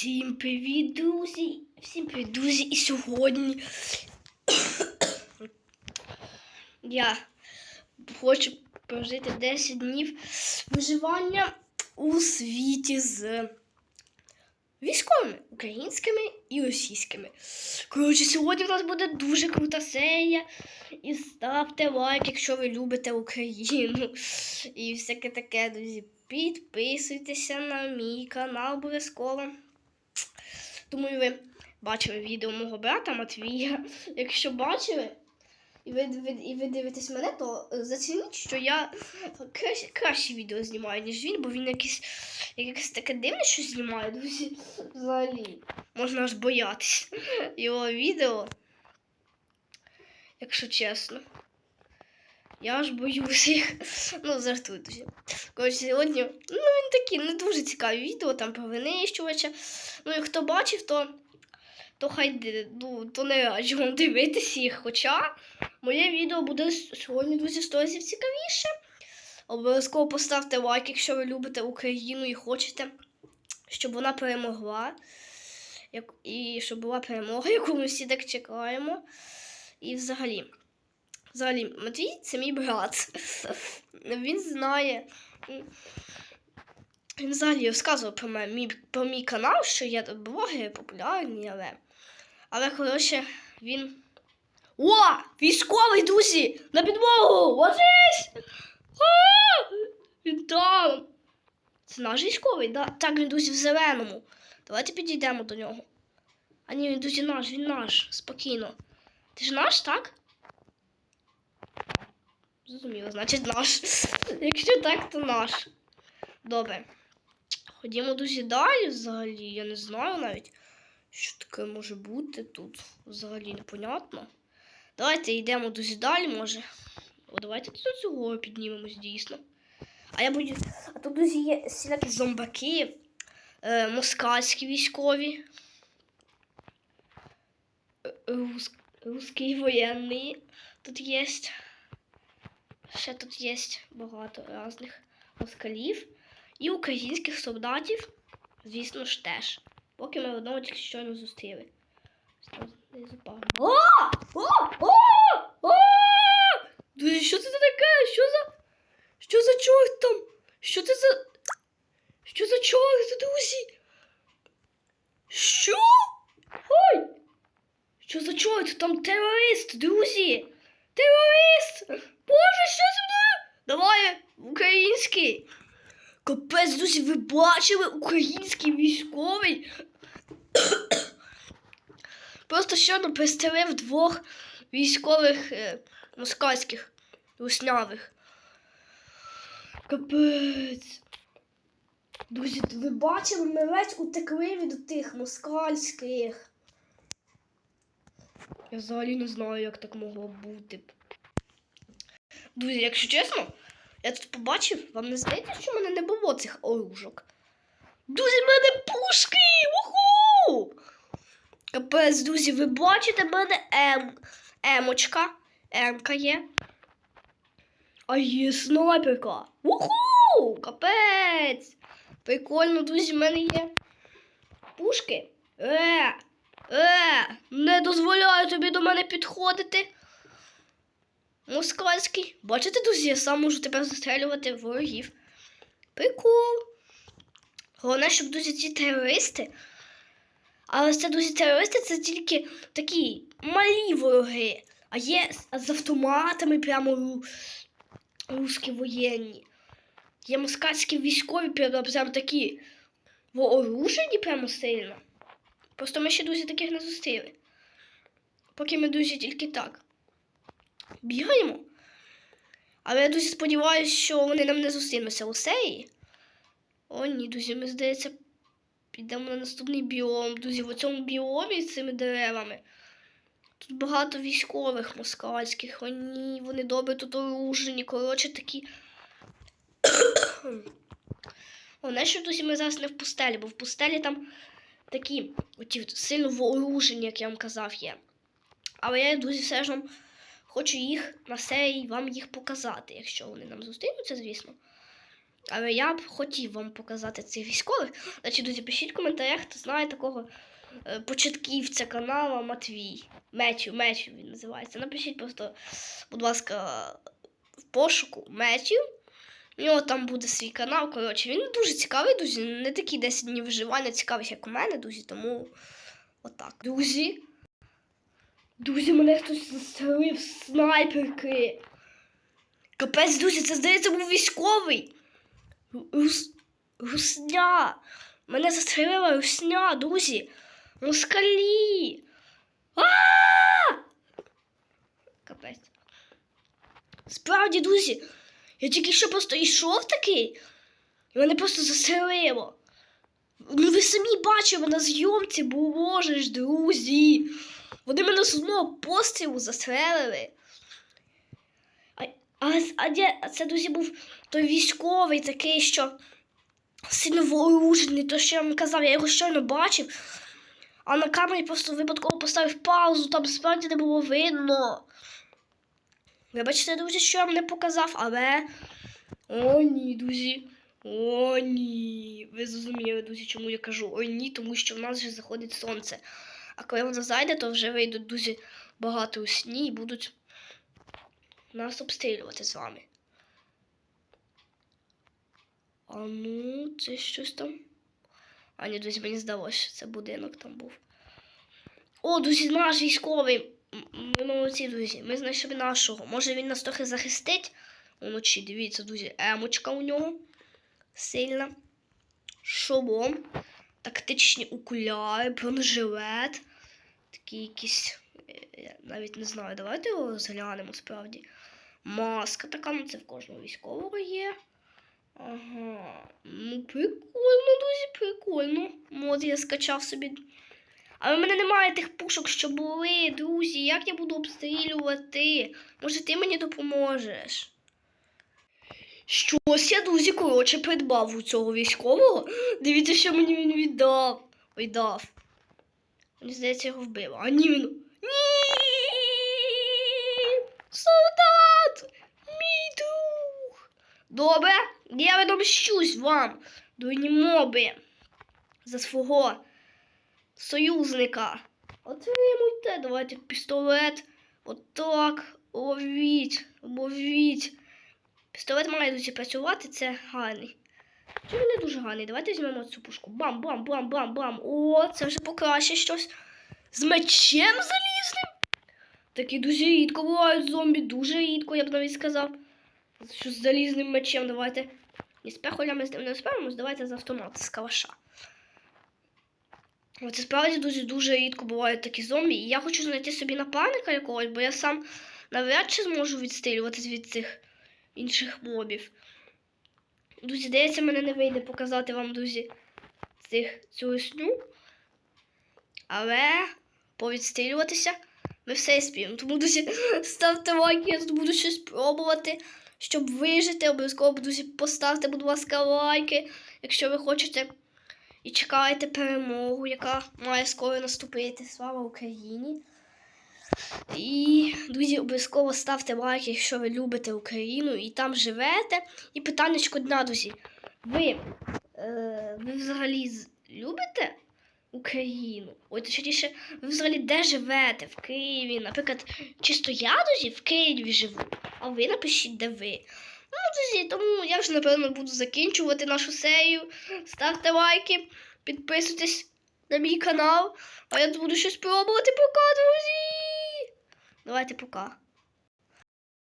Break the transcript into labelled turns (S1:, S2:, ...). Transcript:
S1: Всім привіт, друзі! Всім привіт, друзі! І сьогодні я хочу прожити 10 днів виживання у світі з військовими українськими і російськими. Коротше, сьогодні в нас буде дуже крута серія. І ставте лайк, якщо ви любите Україну. І всяке таке, друзі. Підписуйтеся на мій канал обов'язково. Думаю, ви бачили відео мого брата Матвія. Якщо бачили, і ви, і ви дивитесь мене, то зацініть, що я краще, краще відео знімаю, ніж він, бо він якийсь, якесь таке дивне щось знімає, друзі. Взагалі. Можна аж боятися його відео. Якщо чесно. Я аж боюся їх. Ну, жартую дуже. Коротше, сьогодні, ну, він такий не дуже цікаві відео, там про винищувача. Ну, і хто бачив, то, то хай ну, то не раджу вам дивитися їх. Хоча моє відео буде сьогодні дуже сто разів цікавіше. Обов'язково поставте лайк, якщо ви любите Україну і хочете, щоб вона перемогла. І щоб була перемога, яку ми всі так чекаємо. І взагалі. Взагалі, Матвій це мій брат. Він знає. Він взагалі розказував про мій, про мій канал, що тут блогери популярні, але. Але, коротше, він. О! Військовий, друзі! На підмогу! Ложись! Він там! Це наш військовий, да? Так, він друзі в зеленому. Давайте підійдемо до нього. А ні, він друзі наш, він наш. Спокійно. Ти ж наш, так? Зрозуміло, значить наш. Якщо так, то наш. Добре. Ходімо друзі далі взагалі. Я не знаю навіть, що таке може бути тут. Взагалі непонятно. Давайте йдемо друзі далі, може. О, давайте тут гору піднімемось дійсно. А я буду. А тут друзі є всілякі зомбаки, е, москальські військові. е, Русський воєнний тут є. Ще тут є багато різних москалів і українських солдатів, звісно ж теж. Поки ми одного тільки щойно зустріли. О! Друзі, що це таке? Що за. Що за чорт там? Що це за. Що за чорт, друзі? Що? Ой! Що за чорт? Там терорист, друзі! Терорист! Боже, що зі мною? Давай, український. Капець, друзі, ви бачили український військовий? Просто щойно пристрелив двох військових е, москальських руснявих. Капець. Друзі, ви бачили, ми ледь утекли від тих москальських. Я взагалі не знаю, як так могло бути. Друзі, якщо чесно, я тут побачив, вам не здається, що в мене не було цих оружок. Друзі, в мене пушки! Уху! Капець, друзі, ви бачите, в мене М. Емочка. Емка є. А є снайперка. Уху! Капець! Прикольно, друзі, в мене є пушки. Е! Е! Не дозволяю тобі до мене підходити. Москальський. Бачите, друзі, я сам можу тепер застрелювати ворогів. Прикол. Головне, щоб друзі, ці терористи. Але це, друзі, терористи це тільки такі малі вороги. А є з автоматами прямо ру... русські воєнні. Є москальські військові прямо, прямо такі вооружені прямо сильно. Просто ми ще, друзі, таких не зустріли. Поки ми, друзі, тільки так бігаємо. Але я дуже сподіваюся, що вони нам не зустрінуться у серії. О, ні, друзі, ми, здається, підемо на наступний біом. Друзі, в цьому біомі з цими деревами. Тут багато військових москальських. О, ні, вони добре тут оружені. Коротше, такі. Головне, що друзі, ми зараз не в пустелі, бо в пустелі там такі оті сильно вооружені, як я вам казав, є. Але я, друзі, все ж вам хочу їх на серії вам їх показати, якщо вони нам зустрінуться, звісно. Але я б хотів вам показати цих військових. Значить, друзі, пишіть в коментарях, хто знає такого е, початківця каналу Матвій. Мечів, Мечів він називається. Напишіть просто, будь ласка, в пошуку Мечів. Нього там буде свій канал. Коротше, він дуже цікавий, друзі. Не такий 10 днів виживання цікавих, як у мене, друзі, тому отак. Друзі. Друзі, мене хтось застрелив снайперки. Капець, друзі, це здається був військовий. Рус... Русня. Мене застрелила русня, друзі. Москалі. А! Капець. Справді, друзі, я тільки що просто йшов такий, і мене просто застрелило. Ну ви самі бачили на зйомці, боже ж, друзі. Вони мене з одного пострілу застрелили. А, а, а, це, друзі, був той військовий такий, що сильно вооружений, то що я вам казав, я його щойно бачив. А на камері просто випадково поставив паузу, там справді не було видно. Вибачте, друзі, що я вам не показав, але. О, ні, друзі. О, ні. Ви зрозуміли, друзі, чому я кажу о, ні, тому що в нас вже заходить сонце. А коли воно зайде, то вже вийдуть дуже багато у сні і будуть нас обстрілювати з вами. А ну, це щось там. А ні, друзі, мені здалося, що це будинок там був. О, друзі, наш військовий. Ми молодці, друзі. Ми знайшли нашого. Може він нас трохи захистить уночі. Дивіться, друзі, емочка у нього сильна. Шолом, тактичні окуляри, бронежилет. Такі якісь. е, Я навіть не знаю. Давайте його розглянемо справді. Маска така, ну це в кожного військового є. Ага. Ну, прикольно, друзі, прикольно. От я скачав собі. Але в мене немає тих пушок, що були, друзі. Як я буду обстрілювати? Може, ти мені допоможеш? Щось я, друзі, коротше, придбав у цього військового. Дивіться, що мені він віддав. Ой, дав. Мені здається, його вбив. А ні, він. Ні! Солдат! Мій друг! Добре, я відомщусь вам, дурні моби, за свого союзника. Отримуйте, давайте пістолет. Отак. Ловіть, ловіть. Пістолет має дуже працювати, це гарний. Чи він не дуже гарний? Давайте візьмемо цю пушку. Бам, бам, бам, бам, бам. О, це вже покраще щось. З мечем залізним. Такі дуже рідко бувають зомбі, дуже рідко, я б навіть сказав. Що з залізним мечем, давайте. І з пехоля ми з ним не справимось, давайте з автомата, з калаша. Оце справді дуже дуже рідко бувають такі зомбі. І я хочу знайти собі напарника якогось, бо я сам навряд чи зможу відстрілюватись від цих інших мобів. Друзі, здається, мене не вийде показати вам, друзі, цих, цю сню. Але повідстрілюватися ми все спіємо. Тому, друзі, ставте лайки, я тут буду щось пробувати. Щоб вижити, обов'язково, друзі, поставте, будь ласка, лайки, якщо ви хочете. І чекайте перемогу, яка має скоро наступити. Слава Україні! І, друзі, обов'язково ставте лайки, якщо ви любите Україну і там живете. І питаннячко дня, друзі. Ви, е, ви взагалі любите Україну? Ой, точніше, ви взагалі де живете? В Києві? Наприклад, чисто я, друзі, в Києві живу, а ви напишіть, де ви. Ну, друзі, тому я вже, напевно, буду закінчувати нашу серію. Ставте лайки, підписуйтесь на мій канал, а я буду щось пробувати пока, друзі. Давайте пока.